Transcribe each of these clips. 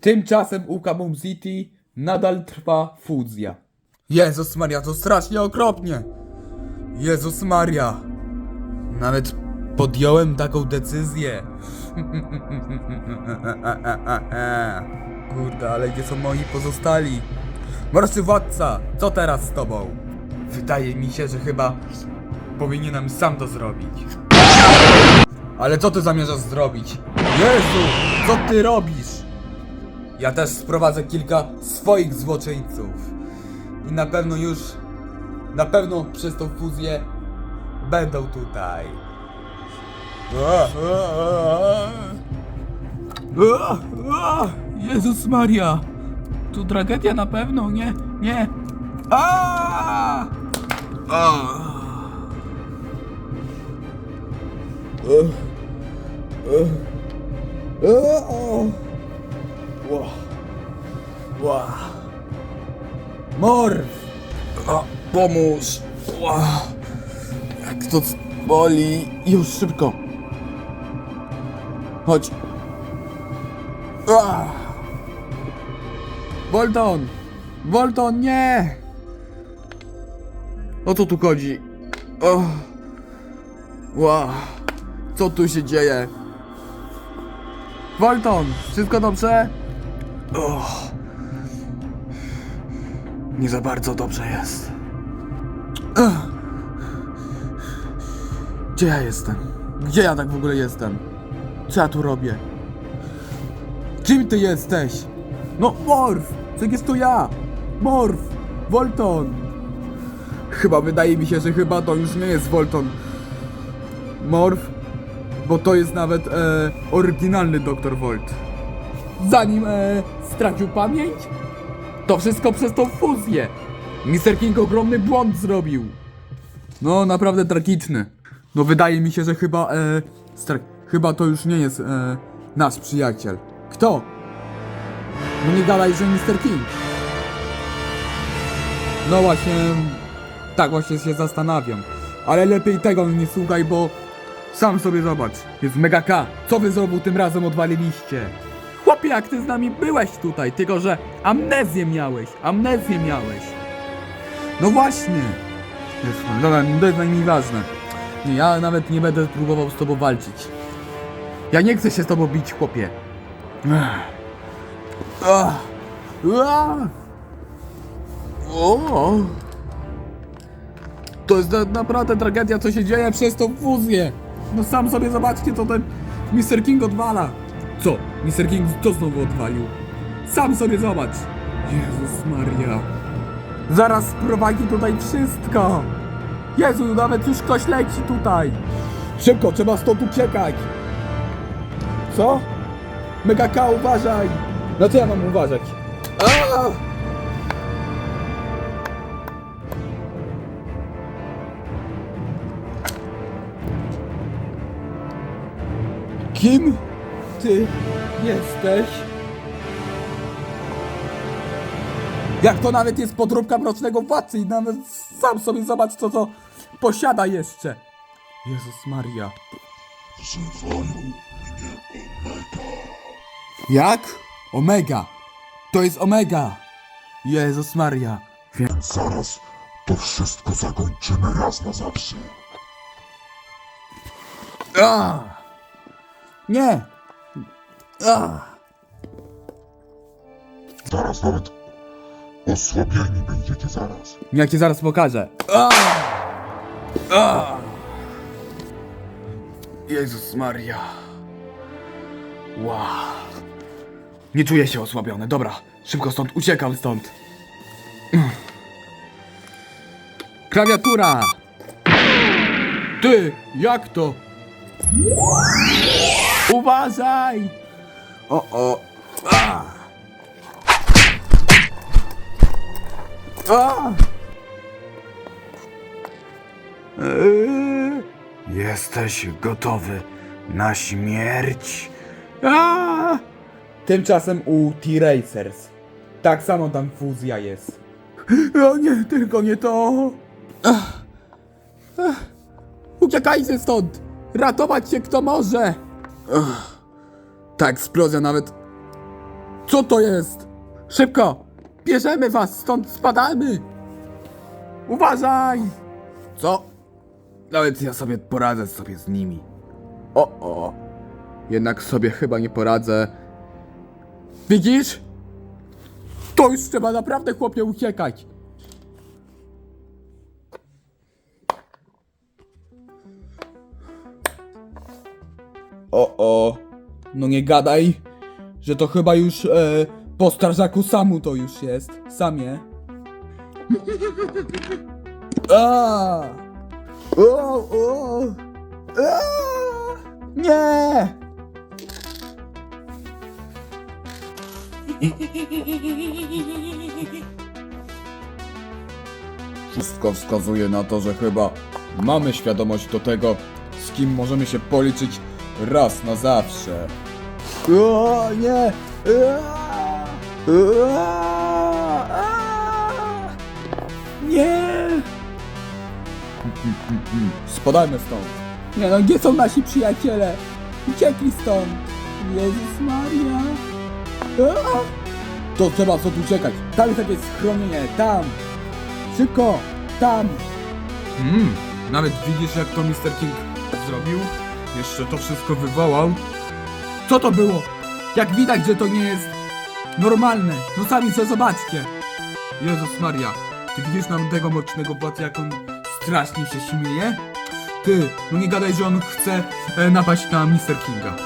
Tymczasem u Kaboom City nadal trwa fuzja. Jezus Maria, to strasznie okropnie. Jezus Maria. Nawet podjąłem taką decyzję. Kurde, ale gdzie są moi pozostali? Mroczny władca, co teraz z tobą? Wydaje mi się, że chyba powinienem sam to zrobić. Ale co ty zamierzasz zrobić? Jezu, co ty robisz? Ja też sprowadzę kilka swoich złoczyńców. I na pewno już, na pewno przez tą fuzję będą tutaj. Jezus Maria! Tu tragedia na pewno, nie, nie. A! A! Ła. Ła. Morf! A, pomóż! Ła. Jak to boli! Już szybko! Chodź! A. Bolton! Bolton, nie! O co tu chodzi? O. Ła. Co tu się dzieje? Bolton, wszystko dobrze? Och. Nie za bardzo dobrze jest. Gdzie ja jestem? Gdzie ja tak w ogóle jestem? Co ja tu robię? Czym ty jesteś? No, Morf! Co jest to ja? Morf! Volton! Chyba wydaje mi się, że chyba to już nie jest Volton. Morf? Bo to jest nawet e, oryginalny Dr. Volt. Zanim e, stracił pamięć? To wszystko przez tą fuzję. Mr. King ogromny błąd zrobił. No, naprawdę tragiczny. No, wydaje mi się, że chyba, e, chyba to już nie jest, e, nasz przyjaciel. Kto? No nie gadaj, że Mr. King. No właśnie, tak właśnie się zastanawiam. Ale lepiej tego nie słuchaj, bo sam sobie zobacz. Jest Mega K. Co wy znowu tym razem odwaliliście? Chłopie, jak ty z nami byłeś tutaj, tylko że amnezję miałeś, amnezję miałeś. No właśnie. Dobra, to jest najmniej ważne. Nie, ja nawet nie będę próbował z tobą walczyć. Ja nie chcę się z tobą bić, chłopie. O. To jest na, naprawdę tragedia, co się dzieje przez tą fuzję. No sam sobie zobaczcie, co ten Mr. King odwala. Co? Mr. King co znowu odwalił? Sam sobie zobacz. Jezus Maria. Zaraz sprowadzi tutaj wszystko. Jezu, nawet już ktoś leci tutaj. Szybko, trzeba stąd uciekać. Co? Mega K, uważaj! No co ja mam uważać? A! Kim ty jesteś? Jak to nawet jest podróbka mrocznego władcy i nawet sam sobie zobacz co to posiada jeszcze. Jezus Maria. Wzywają mnie Omega. Jak? Omega. To jest Omega. Jezus Maria. Więc zaraz to wszystko zakończymy raz na zawsze. A! Nie. Zaraz nawet osłabieni będziecie zaraz. Ja ci zaraz pokażę. Jezus Maria. Wow. Nie czuję się osłabiony. Dobra, szybko stąd uciekam stąd. Klawiatura! Ty, jak to? Uważaj! O, o. A! A! Eee, Jesteś gotowy na śmierć? A! Tymczasem u T-Racers. Tak samo tam fuzja jest. O nie, tylko nie to. Ach. Ach. Uciekajcie stąd! Ratować się kto może! Ach. Ta eksplozja nawet Co to jest? Szybko! Bierzemy was stąd, spadamy! Uważaj! Co? Nawet ja sobie poradzę sobie z nimi. O, o. Jednak sobie chyba nie poradzę. Widzisz? To już trzeba naprawdę chłopie uciekać. O, o. No nie gadaj, że to chyba już e, po strażaku samu to już jest. Samie. A! O, o! A! Nie! Wszystko wskazuje na to, że chyba mamy świadomość do tego, z kim możemy się policzyć raz na zawsze. O, nie! Ua! Ua! A! Nie! Spadajmy stąd. Nie no, gdzie są nasi przyjaciele? Uciekli stąd. Jezus Maria. A! To trzeba stąd uciekać. Tam jest jakieś schronienie, tam. Szybko, tam. Hmm, nawet widzisz jak to Mr. King zrobił? Jeszcze to wszystko wywołał. Co to było? Jak widać, że to nie jest normalne. No sami co zobaczcie. Jezus Maria, ty widzisz nam tego mocznego władcę, jak on strasznie się śmieje? Ty, no nie gadaj, że on chce e, napaść na Mr. Kinga.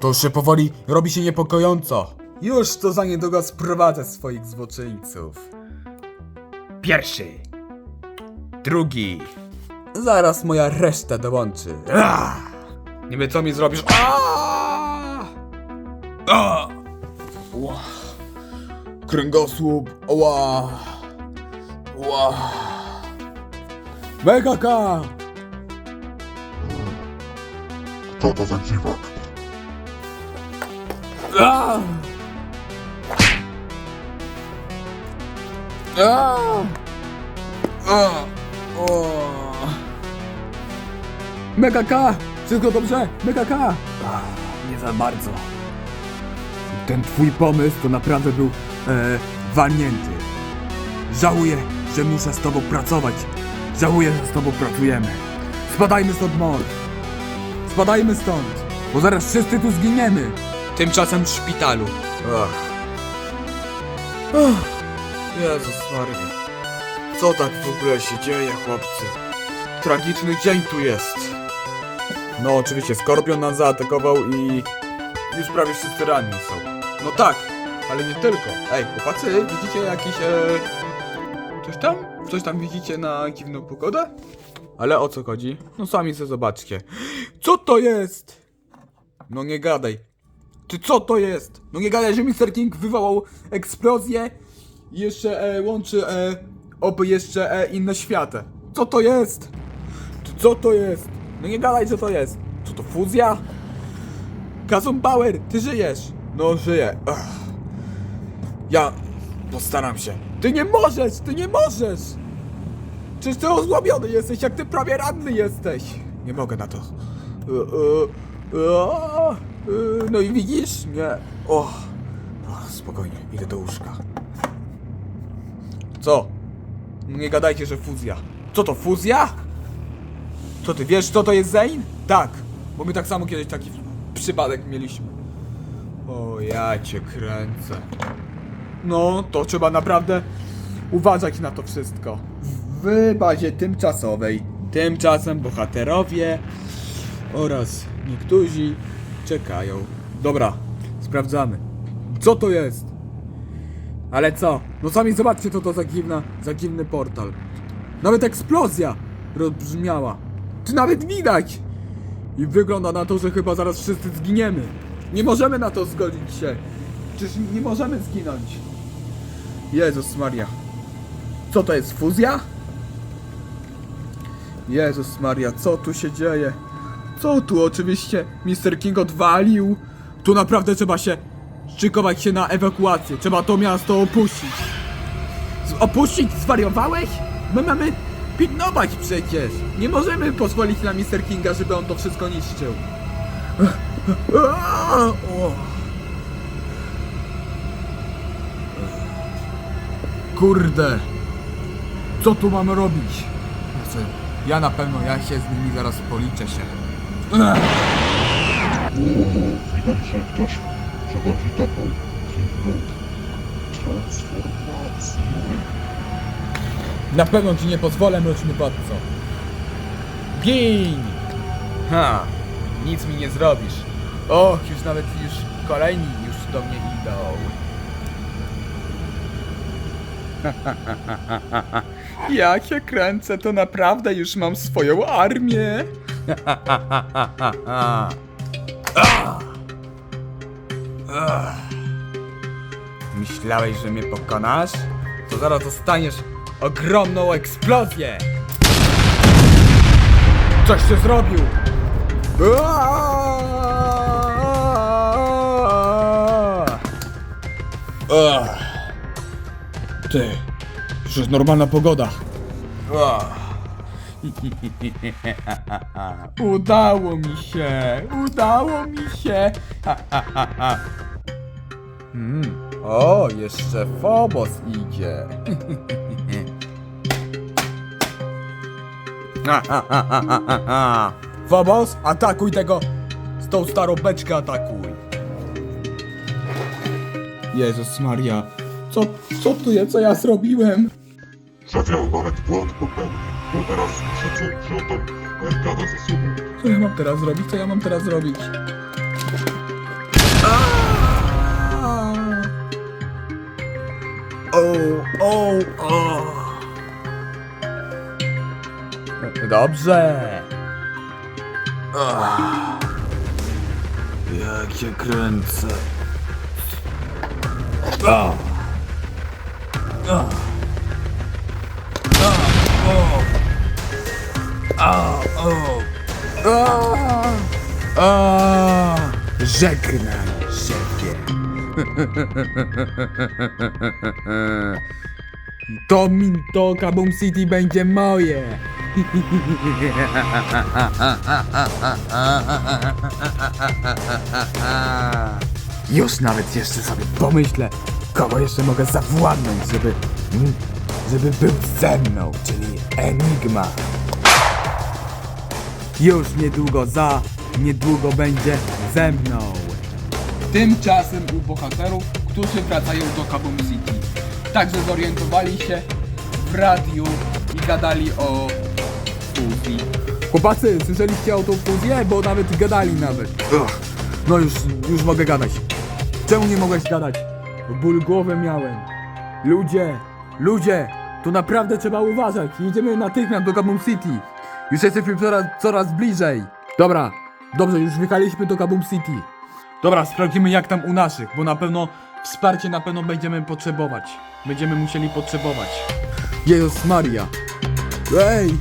To już się powoli robi się niepokojąco. Już to za niedługo sprowadzę swoich złoczyńców. Pierwszy. Drugi. Zaraz moja reszta dołączy. Ah! Niby co mi zrobisz? Ła. Kręgosłup. Ła. Ła. Megaka! Kto to za dziwak? Ah! Ah! Ah! O! Mega K! Wszystko dobrze? Mega K! Nie za bardzo. Ten twój pomysł to naprawdę był e, walnięty. Żałuję, że muszę z tobą pracować. Żałuję, że z tobą pracujemy. Spadajmy stąd, Mor. Spadajmy stąd, bo zaraz wszyscy tu zginiemy. Tymczasem w szpitalu. Ach. Ach. Jezus Maria. Co tak w ogóle się dzieje, chłopcy? Tragiczny dzień tu jest. No oczywiście, Skorpion nas zaatakował i już prawie wszyscy ranni są. No tak, ale nie tylko. Ej, chłopacy, widzicie jakiś e... Coś tam? Coś tam widzicie na dziwną pogodę? Ale o co chodzi? No sami sobie zobaczcie. Co to jest? No nie gadaj. Ty co to jest? No nie gadaj, że Mr. King wywołał eksplozję i jeszcze e, łączy e, oby jeszcze e, inne światy. Co to jest? Co to jest? No nie gadaj, co to jest. Co to fuzja? Kazum Bauer, ty żyjesz? No żyję. Ja postaram się. Ty nie możesz, ty nie możesz! Czyż ty ozłomiony jesteś, jak ty prawie ranny jesteś? Nie mogę na to. E, e, e, No i widzisz? Nie. O. o spokojnie, idę do łóżka. Co? Nie gadajcie, że fuzja. Co to, fuzja? Co ty wiesz, co to jest Zane? Tak, bo my tak samo kiedyś taki przypadek mieliśmy. O, ja cię kręcę. No, to trzeba naprawdę uważać na to wszystko. W bazie tymczasowej. Tymczasem bohaterowie oraz niektórzy czekają. Dobra, sprawdzamy. Co to jest? Ale co? No sami zobaczcie, co to za, za portal. Nawet eksplozja rozbrzmiała. Czy nawet widać? I wygląda na to, że chyba zaraz wszyscy zginiemy. Nie możemy na to zgodzić się. Czyż nie możemy zginąć? Jezus Maria. Co to jest fuzja? Jezus Maria, co tu się dzieje? Co tu oczywiście Mr. King odwalił? Tu naprawdę trzeba się szykować się na ewakuację. Trzeba to miasto opuścić. Z opuścić? Zwariowałeś? My mamy pilnować przecież. Nie możemy pozwolić na Mr. Kinga, żeby on to wszystko niszczył. Kurde. Co tu mamy robić? Znaczy, ja na pewno, ja się z nimi zaraz policzę się. Ktoś przechodzi taką transformację. Na pewno ci nie pozwolę, mroczny władco. Gin! Ha! Nic mi nie zrobisz. Och, już nawet już kolejni już do mnie idą. Jak się kręcę, to naprawdę już mam swoją armię. Myślałeś, że mnie pokonasz? To zaraz dostaniesz ogromną eksplozję! Coś się zrobił! Ach. Ty, jest normalna pogoda. Udało mi się! Udało mi się! Hmm. O, jeszcze Phobos idzie. Phobos, atakuj tego! Z tą starą beczkę atakuj! Jezus Maria, co, co tu jest, co ja zrobiłem? Zawiał nawet błąd popełnił, bo teraz muszę co wrzotem gada ze sobą. Co ja mam teraz zrobić? Co ja mam teraz zrobić? O, o, o. Dobrze. Jak się kręcę. O. O. O. O. A, a, żegnaj, szefie. To mi to Kaboom City będzie moje. Już nawet jeszcze sobie pomyślę, kogo jeszcze mogę zawładnąć, żeby, mm, żeby był ze mną, czyli Enigma. Już niedługo za, niedługo będzie ze mną. Tymczasem u bohaterów, którzy wracają do Kaboom City. Także zorientowali się w radiu i gadali o fuzji. Chłopacy, słyszeliście o tą fuzję? Bo nawet gadali nawet. No już, już mogę gadać. Czemu nie mogłeś gadać? Ból głowy miałem. Ludzie, ludzie, tu naprawdę trzeba uważać. Jedziemy natychmiast do Kaboom City. Już jesteśmy coraz, coraz bliżej. Dobra, dobrze, już wjechaliśmy do Kaboom City. Dobra, sprawdzimy jak tam u naszych, bo na pewno wsparcie na pewno będziemy potrzebować. Będziemy musieli potrzebować. Jezus Maria. Ej,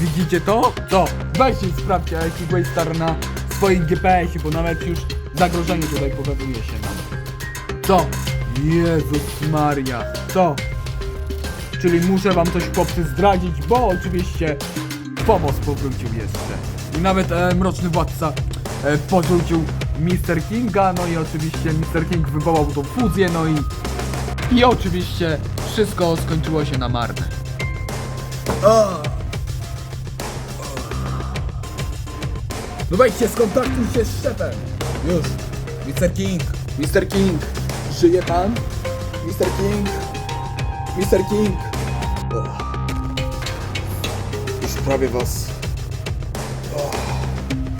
widzicie to? To, weźcie i sprawdźcie jaki Waystar na swoim GPS-ie, bo nawet już zagrożenie tutaj pokazuje się nam. Co? Jezus Maria, co? Czyli muszę wam coś chłopcy zdradzić, bo oczywiście pomoc powrócił jeszcze. I nawet e, Mroczny Władca e, porzucił Mr. Kinga, no i oczywiście Mr. King wywołał tą fuzję, no i... I oczywiście wszystko skończyło się na marne. No wejdźcie, skontaktujcie z szefem! Już! Mr. King! Mr. King! Żyje pan? Mr. King! Mr. King! Już prawie was...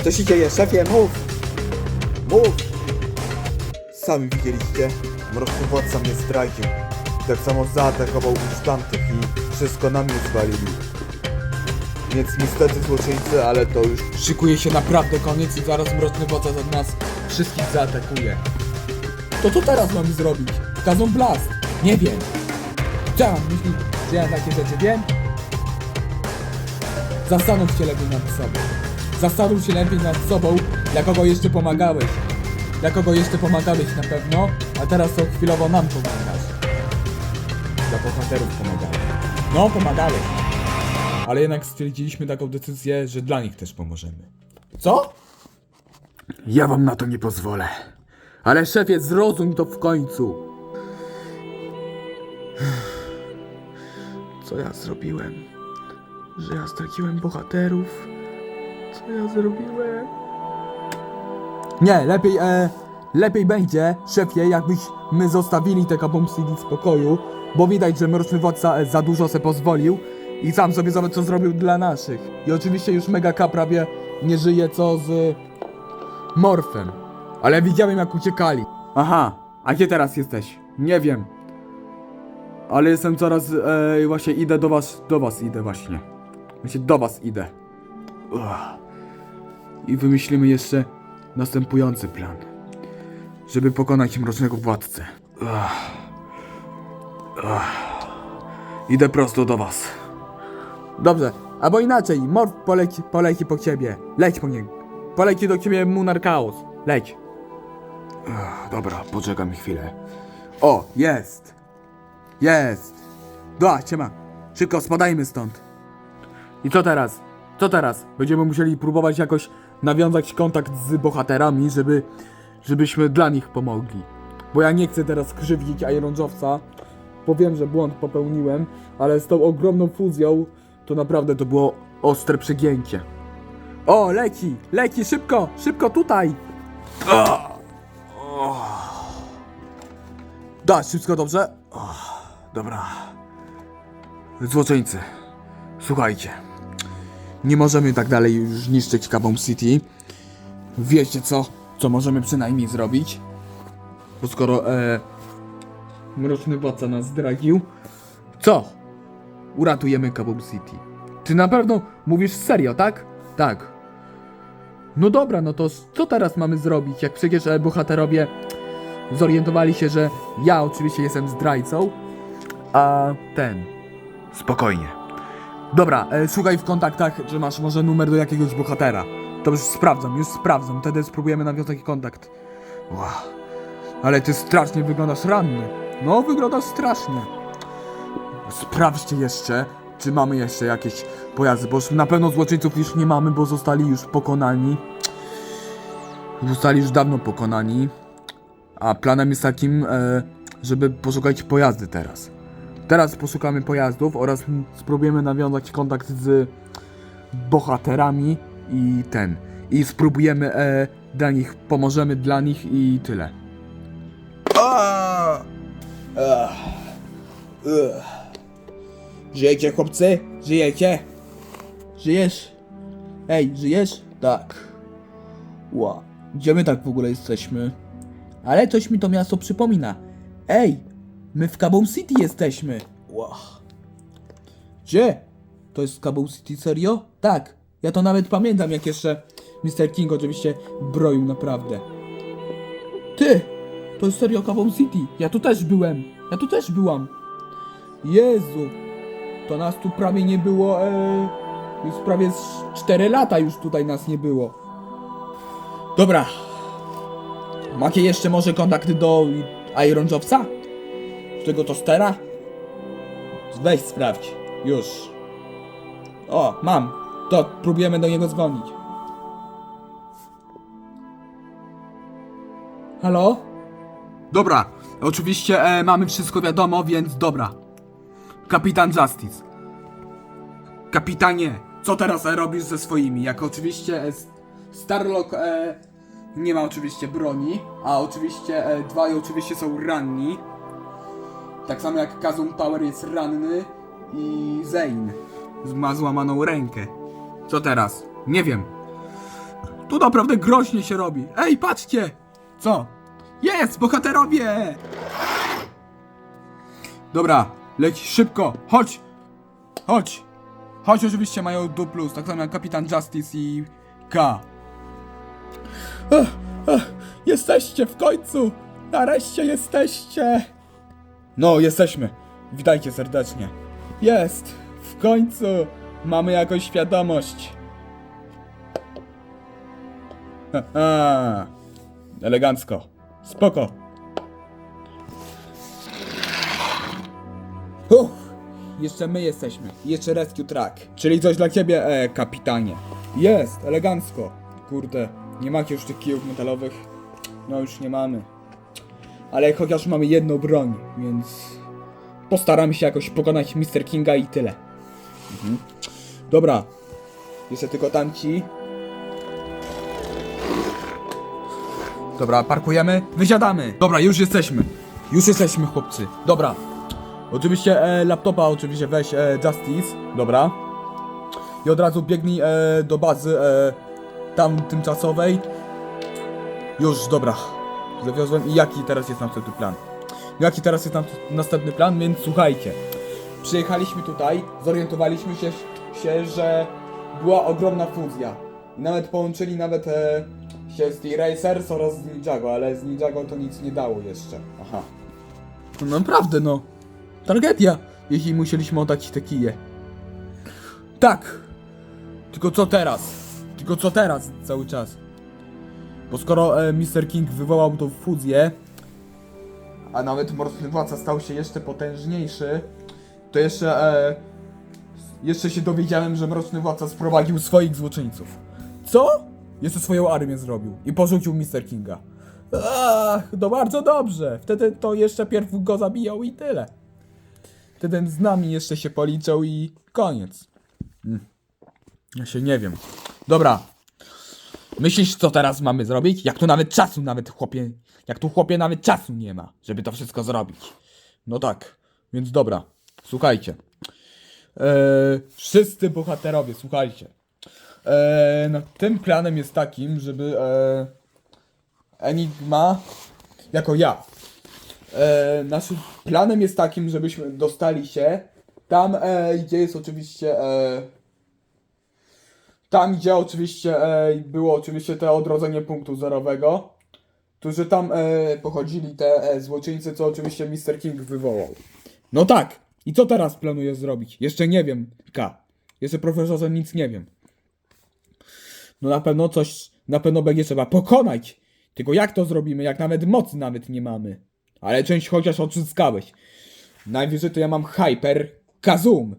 Co się dzieje, szefie? Mów! Mów! Sami widzieliście, mroczny władca mnie zdradził. Tak samo zaatakował już tamtych i wszystko na mnie zwalili. Więc niestety złoczyńcy, ale to już... Szykuje się naprawdę koniec i zaraz mroczny władca od nas wszystkich zaatakuje. To co teraz mamy zrobić? Kazą blast! Nie wiem. Co mam myśli, że ja takie rzeczy wiem? Zastanów się lepiej nad sobą. Zastanów się lepiej nad sobą, dla kogo jeszcze pomagałeś. Dla kogo jeszcze pomagałeś na pewno, a teraz to chwilowo nam pomagasz. Dla bohaterów pomagałeś. No, pomagałeś. Ale jednak stwierdziliśmy taką decyzję, że dla nich też pomożemy. Co? Ja wam na to nie pozwolę. Ale szefie, zrozum to w końcu. Co ja zrobiłem? Że ja straciłem bohaterów? Co ja zrobiłem? Nie, lepiej, e, lepiej będzie, szefie, jakbyśmy zostawili te Kaboom City w spokoju, bo widać, że Mroczny Władca e, za dużo se pozwolił i sam sobie zobacz, co zrobił dla naszych. I oczywiście już Mega K prawie nie żyje, co z Morfem. Ale widziałem, jak uciekali. Aha, a gdzie teraz jesteś? Nie wiem. Ale jestem coraz, e, właśnie idę do was, do was idę właśnie. Właśnie do was idę. Uch. I wymyślimy jeszcze następujący plan. Żeby pokonać mrocznego władcę. Idę prosto do was. Dobrze, albo inaczej, Morf poleci, poleci po ciebie. Leć po niego. Poleci do ciebie Munar Chaos. Leć. Ach, dobra, poczekam chwilę. O, jest. Jest. Da, ciema. Szybko, spadajmy stąd. I co teraz? Co teraz? Będziemy musieli próbować jakoś nawiązać kontakt z bohaterami, żeby, żebyśmy dla nich pomogli. Bo ja nie chcę teraz krzywdzić Iron Jawsa, bo wiem, że błąd popełniłem, ale z tą ogromną fuzją to naprawdę to było ostre przegięcie. O, leci, leci, szybko, szybko tutaj! Da, wszystko dobrze? O, dobra. Złoczyńcy, słuchajcie. Nie możemy tak dalej już niszczyć Kaboom City. Wiecie co? Co możemy przynajmniej zrobić? Bo skoro e, Mroczny Władca nas zdradził, co? Uratujemy Kaboom City. Ty na pewno mówisz serio, tak? Tak. No dobra, no to co teraz mamy zrobić, jak przecież e, bohaterowie zorientowali się, że ja oczywiście jestem zdrajcą, a ten... Spokojnie. Dobra, e, szukaj w kontaktach, czy masz może numer do jakiegoś bohatera. To już sprawdzam, już sprawdzam, wtedy spróbujemy nawiązać kontakt. Wow. Ale ty strasznie wyglądasz ranny. No, wyglądasz strasznie. Sprawdźcie jeszcze, czy mamy jeszcze jakieś pojazdy, bo na pewno złoczyńców już nie mamy, bo zostali już pokonani. Zostali już dawno pokonani. A planem jest takim, e, żeby poszukać pojazdy teraz. Teraz poszukamy pojazdów oraz spróbujemy nawiązać kontakt z bohaterami i ten. I spróbujemy e, dla nich, pomożemy dla nich i tyle. Żyjecie chłopcy? Żyjecie? Żyjesz? Ej, żyjesz? Tak. Ła, gdzie my tak w ogóle jesteśmy? Ale coś mi to miasto przypomina. Ej, my w Kaboom City jesteśmy. Gdzie? To jest Kaboom City serio? Tak. Ja to nawet pamiętam, jak jeszcze Mr. King oczywiście broił naprawdę. Ty! To jest serio Kaboom City. Ja tu też byłem. Ja tu też byłam. Jezu. To nas tu prawie nie było. E, już prawie z 4 lata już tutaj nas nie było. Dobra. Macie jeszcze może kontakty do Iron Jobsa? Tego tostera? Weź sprawdź. Już. O, mam. To próbujemy do niego dzwonić. Halo? Dobra, oczywiście e, mamy wszystko wiadomo, więc dobra. Kapitan Justice. Kapitanie, co teraz e, robisz ze swoimi? Jak oczywiście e, Starlock e, nie ma oczywiście broni, a oczywiście e, dwaj oczywiście są ranni. Tak samo jak Kazum Power jest ranny i Zane ma złamaną rękę. Co teraz? Nie wiem. Tu naprawdę groźnie się robi. Ej, patrzcie! Co? Jest, bohaterowie! Dobra, leć szybko, chodź! Chodź! Chodź, oczywiście mają du plus, tak samo jak Kapitan Justice i K. Jesteście w końcu! Nareszcie jesteście! No, jesteśmy. Witajcie serdecznie. Jest! W końcu! Mamy jakąś świadomość. Haha. Elegancko. Spoko. Uff, jeszcze my jesteśmy. Jeszcze Rescue Track. Czyli coś dla ciebie, e, kapitanie. Jest, elegancko. Kurde, Nie macie już tych kijów metalowych? No już nie mamy. Ale chociaż mamy jedną broń, więc postaramy się jakoś pokonać Mr. Kinga i tyle. Mhm. Dobra. Jeszcze tylko tamci. Dobra, parkujemy. Wysiadamy. Dobra, już jesteśmy. Już jesteśmy, chłopcy. Dobra. Oczywiście e, laptopa oczywiście weź e, Justice. Dobra. I od razu biegnij e, do bazy e, tam tymczasowej. Już, dobra. Zawiozłem. I jaki teraz jest następny plan? Jaki teraz jest nam następny plan? Więc słuchajcie. Przyjechaliśmy tutaj, zorientowaliśmy się, się że była ogromna fuzja. Nawet połączyli nawet e, się z T-Racers oraz z Ninjago, ale z Ninjago to nic nie dało jeszcze. Aha. No naprawdę no. Tragedia, jeśli musieliśmy oddać te kije. Tak. Tylko co teraz? Tylko co teraz cały czas? Bo skoro e, Mr. King wywołał tą fuzję, a nawet Mroczny Władca stał się jeszcze potężniejszy, to jeszcze e, jeszcze się dowiedziałem, że Mroczny Władca sprowadził swoich złoczyńców. Co? Jeszcze swoją armię zrobił i porzucił Mr. Kinga. Ach, no bardzo dobrze. Wtedy to jeszcze pierw go zabijał i tyle. Wtedy z nami jeszcze się policzył i koniec. Mm. Ja się nie wiem. Dobra. Myślisz, co teraz mamy zrobić? Jak tu nawet czasu nawet chłopie... Jak tu chłopie nawet czasu nie ma, żeby to wszystko zrobić. No tak. Więc dobra. Słuchajcie. Eee, wszyscy bohaterowie, słuchajcie. Eee, no, tym planem jest takim, żeby eee, Enigma jako ja. E, naszym planem jest takim, żebyśmy dostali się tam, e, gdzie jest oczywiście. E, tam, gdzie oczywiście e, było oczywiście te odrodzenie punktu zerowego. Którzy tam e, pochodzili te e, złoczyńcy, co oczywiście Mr. King wywołał. No tak. I co teraz planuję zrobić? Jeszcze nie wiem, K. Jeszcze profesorze nic nie wiem. No na pewno coś, na pewno będzie trzeba pokonać. Tylko jak to zrobimy, jak nawet mocy nawet nie mamy? Ale część chociaż odzyskałeś. Najwyżej to ja mam Hyper Kazum.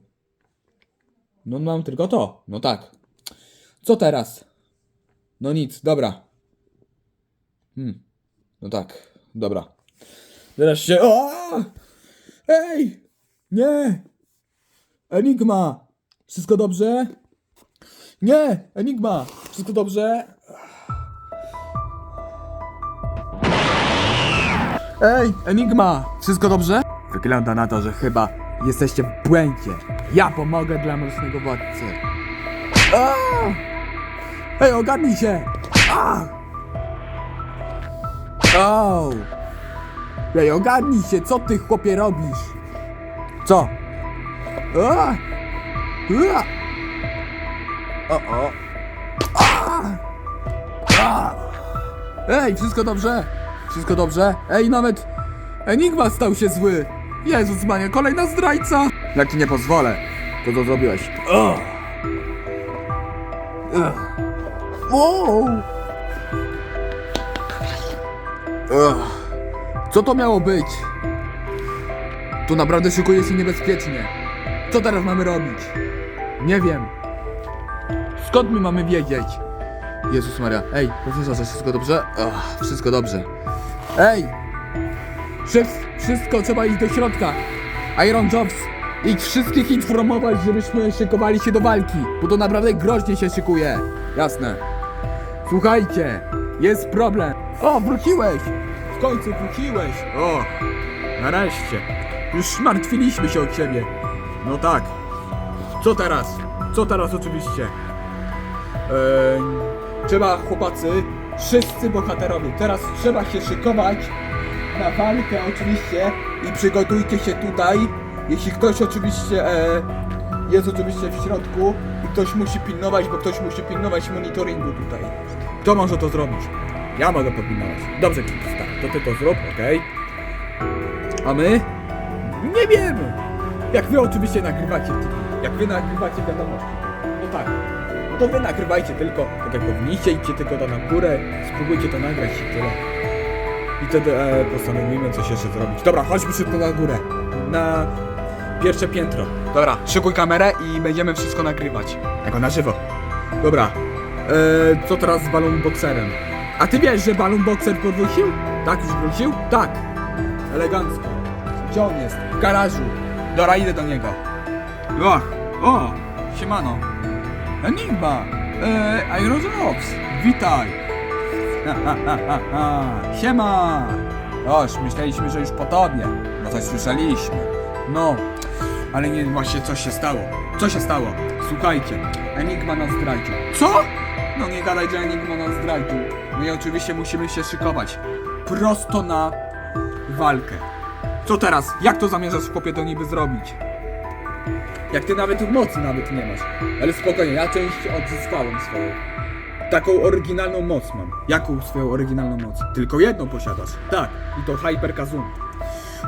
No mam tylko to. No tak. Co teraz? No nic, dobra. Hmm. No tak, dobra. Teraz się... O! Ej! Nie! Enigma! Wszystko dobrze? Nie! Enigma! Wszystko dobrze? Ej, Enigma! Wszystko dobrze? Wygląda na to, że chyba jesteście w błędzie. Ja pomogę dla mrocznego władcy. A! Ej, ogarnij się! A! O! Ej, ogarnij się, co ty chłopie robisz? Co? A! A! O, o. A! Ej, wszystko dobrze? Wszystko dobrze? Ej, nawet Enigma stał się zły. Jezus Mania, kolejna zdrajca. Jak ci nie pozwolę, to co zrobiłeś. Ugh. Wow! Ugh. Co to miało być? Tu naprawdę szykuje się niebezpiecznie. Co teraz mamy robić? Nie wiem. Skąd my mamy wiedzieć? Jezus Maria. Ej, profesorze, wszystko dobrze? Wszystko dobrze. Ej! Wszystko trzeba iść do środka. Iron Jobs, idź wszystkich informować, żebyśmy szykowali się do walki, bo to naprawdę groźnie się szykuje. Jasne. Słuchajcie, jest problem. O, wróciłeś! W końcu wróciłeś. O, nareszcie. Już martwiliśmy się o ciebie. No tak. Co teraz? Co teraz oczywiście? Eee, trzeba chłopacy, wszyscy bohaterowie, teraz trzeba się szykować na walkę oczywiście i przygotujcie się tutaj. Jeśli ktoś oczywiście e, jest oczywiście w środku i ktoś musi pilnować, bo ktoś musi pilnować monitoringu tutaj. Kto może to zrobić? Ja mogę popilnować. Dobrze, Kickstar, to ty to zrób, okej? A my? Nie wiemy! Jak wy oczywiście nagrywacie, jak wy nagrywacie wiadomości, no tak, no to wy nagrywajcie tylko, tak jak powinniście, idźcie tylko tam na górę, spróbujcie to nagrać i tyle. I wtedy e, postanowimy coś jeszcze zrobić. Dobra, chodźmy szybko na górę. Na pierwsze piętro. Dobra, szykuj kamerę i będziemy wszystko nagrywać. Jako na żywo. Dobra, E, co teraz z balon boxerem? A ty wiesz, że balon boxer powrócił? Tak, już wrócił? Tak. Elegancko. Gdzie on jest? W garażu. Dobra, idę do niego. Och, o, siemano. Enigma. E, Aerozonops. Witaj. Ha, ha, ha, ha, ha. Siema. Oż, myśleliśmy, że już po tobie. Bo coś słyszeliśmy. No, ale nie, właśnie coś się stało. Co się stało? Słuchajcie, Enigma nas zdradził. Co? No nie gadaj, że Enigma nas zdradził. No i oczywiście musimy się szykować. Prosto na walkę. Co teraz? Jak to zamierzasz w popie to niby zrobić? Jak ty nawet mocy nawet nie masz. Ale spokojnie, ja część odzyskałem swoją. Taką oryginalną moc mam. Jaką swoją oryginalną moc? Tylko jedną posiadasz. Tak, i to Hyper Kazum.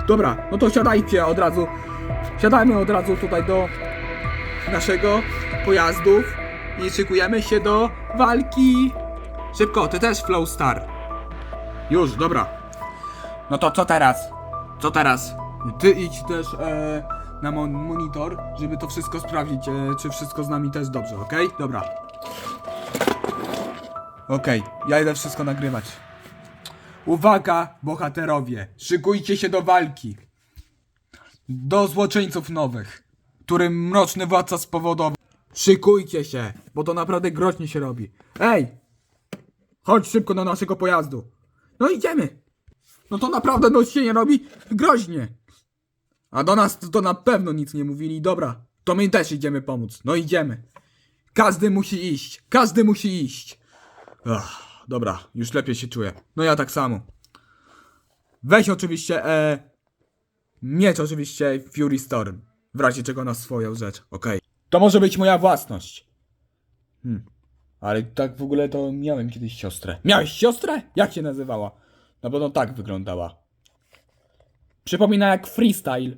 Dobra, no to siadajcie od razu. Siadajmy od razu tutaj do naszego pojazdów i szykujemy się do walki. Szybko, ty też Flow Star. Już, dobra. No to co teraz? Co teraz? Ty idź też e, na mon monitor, żeby to wszystko sprawdzić, e, czy wszystko z nami też dobrze, okej? Dobra. Okej, ja idę wszystko nagrywać. Uwaga, bohaterowie, szykujcie się do walki. Do złoczyńców nowych, którym mroczny władca spowodował. Szykujcie się, bo to naprawdę groźnie się robi. Ej! Chodź szybko do naszego pojazdu. No idziemy. No to naprawdę no się nie robi groźnie. A do nas to na pewno nic nie mówili. Dobra, to my też idziemy pomóc. No idziemy. Każdy musi iść. Każdy musi iść. Ach, dobra, już lepiej się czuję. No ja tak samo. Weź oczywiście, e... Miecz oczywiście Fury Storm. W razie czego na swoją rzecz, okej. To może być moja własność. Hmm. Ale tak w ogóle to miałem kiedyś siostrę. Miałeś siostrę? Jak się nazywała? No bo no tak wyglądała. Przypomina jak freestyle.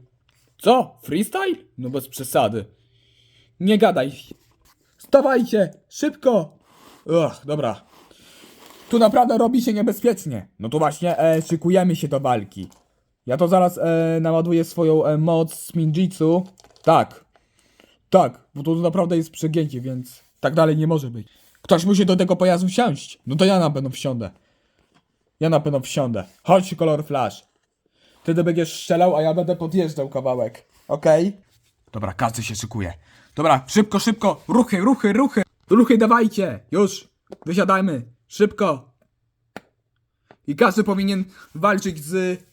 Co? Freestyle? No bez przesady. Nie gadaj. Stawajcie! Szybko! Ugh, dobra. Tu naprawdę robi się niebezpiecznie. No to właśnie, e, szykujemy się do walki. Ja to zaraz e, naładuję swoją e, moc z Minjitsu. Tak. Tak, bo to naprawdę jest przegięcie, więc tak dalej nie może być. Ktoś musi do tego pojazdu wsiąść. No to ja na pewno wsiądę. Ja na pewno wsiądę. Chodź, kolor flash. Ty będziesz strzelał, a ja będę podjeżdżał kawałek. Okej? Dobra, każdy się szykuje. Dobra, szybko, szybko. Ruchy, ruchy, ruchy. Ruchy dawajcie. Już. Wysiadajmy. Szybko. I każdy powinien walczyć z...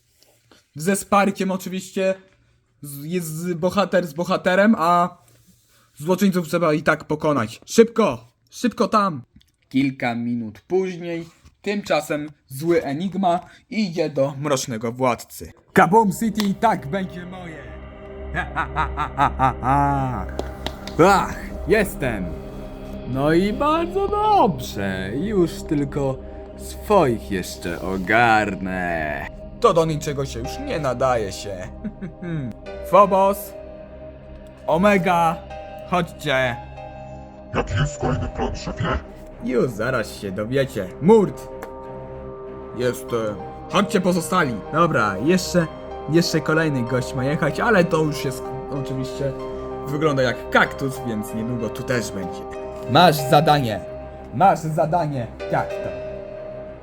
Ze Sparkiem oczywiście. Jest bohater z bohaterem, a... Złoczyńców trzeba i tak pokonać. Szybko! Szybko tam! Kilka minut później, tymczasem zły Enigma idzie do mrocznego władcy. Kaboom City i tak będzie moje! Ha, ha. Ach, jestem! No i bardzo dobrze, już tylko swoich jeszcze ogarnę. To do niczego się już nie nadaje się. Phobos, Omega, chodźcie. Jaki jest kolejny plan, szefie? Już zaraz się dowiecie. Murt! Jest. E... Chodźcie pozostali. Dobra, jeszcze. Jeszcze kolejny gość ma jechać, ale to już jest oczywiście. Wygląda jak kaktus, więc niedługo tu też będzie. Masz zadanie. Masz zadanie. Jak to?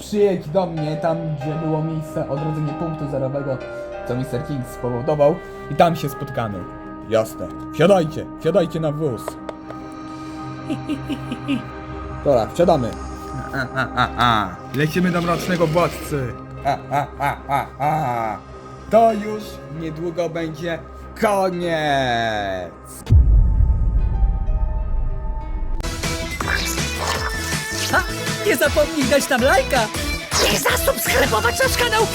Przyjedź do mnie tam, gdzie było miejsce odrodzenie punktu zerowego, co Mr. King spowodował, i tam się spotkamy. Jasne. Wsiadajcie, wsiadajcie na wóz. Dobra, wsiadamy. Lecimy do mrocznego władcy. To już niedługo będzie koniec. Nie zapomnij dać tam lajka i zasubskrybować nasz kanał.